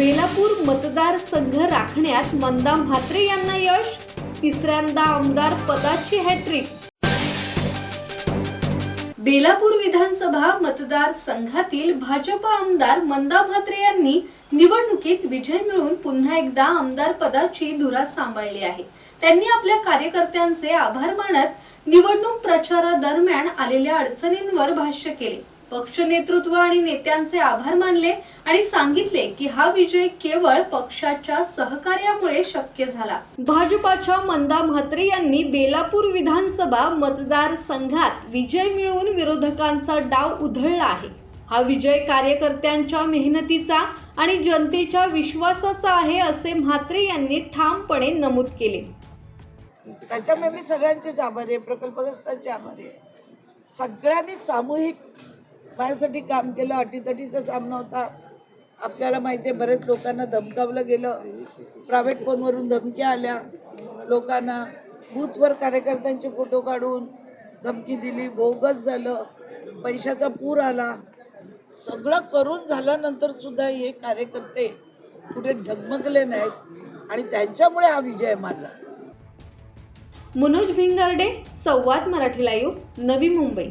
बेलापूर मतदारसंघ राखण्यात मंदा म्हात्रे यांना यश तिसऱ्यांदा आमदार पदाची हॅट्रिक. बेलापूर विधानसभा मतदारसंघातील भाजप आमदार मंदा म्हात्रे यांनी निवडणुकीत विजय मिळवून पुन्हा एकदा आमदार पदाची धुरा सांभाळली आहे. त्यांनी आपल्या कार्यकर्त्यांचे आभार मानत निवडणूक प्रचारादरम्यान आलेल्या अडचणींवर भाष्य केले. पक्ष नेतृत्व आणि नेत्यांचे आभार मानले आणि सांगितले की हा विजय केवळ पक्षाच्या सहकार्यामुळे शक्य झाला. भाजपाच्या मंदा म्हात्रे यांनी बेलापूर विधानसभा मतदारसंघात विजय मिळवून विरोधकांचा डाव उधळला आहे. हा विजय कार्यकर्त्यांच्या मेहनतीचा आणि जनतेच्या विश्वासाचा आहे असे म्हात्रे यांनी ठामपणे नमूद केले. त्याच्यामुळे मी सगळ्यांचेच आभारी आहे प्रकल्पग्रस्तांचे आभारी आहे. सगळ्यांनी सामूहिक माझ्यासाठी काम केलं अटीतटीचा सामना होता. आपल्याला माहिती आहे बरेच लोकांना धमकावलं गेलं. प्रायव्हेट फोनवरून धमक्या आल्या. लोकांना बूथवर कार्यकर्त्यांचे फोटो काढून धमकी दिली. बोगस झालं. पैशाचा पूर आला. सगळं करून झाल्यानंतर सुद्धा हे कार्यकर्ते कुठे ढगमगले नाहीत. आणि त्यांच्यामुळे हा विजय माझा. मनोज भिंगारडे संवाद मराठी लाईव्ह नवी मुंबई.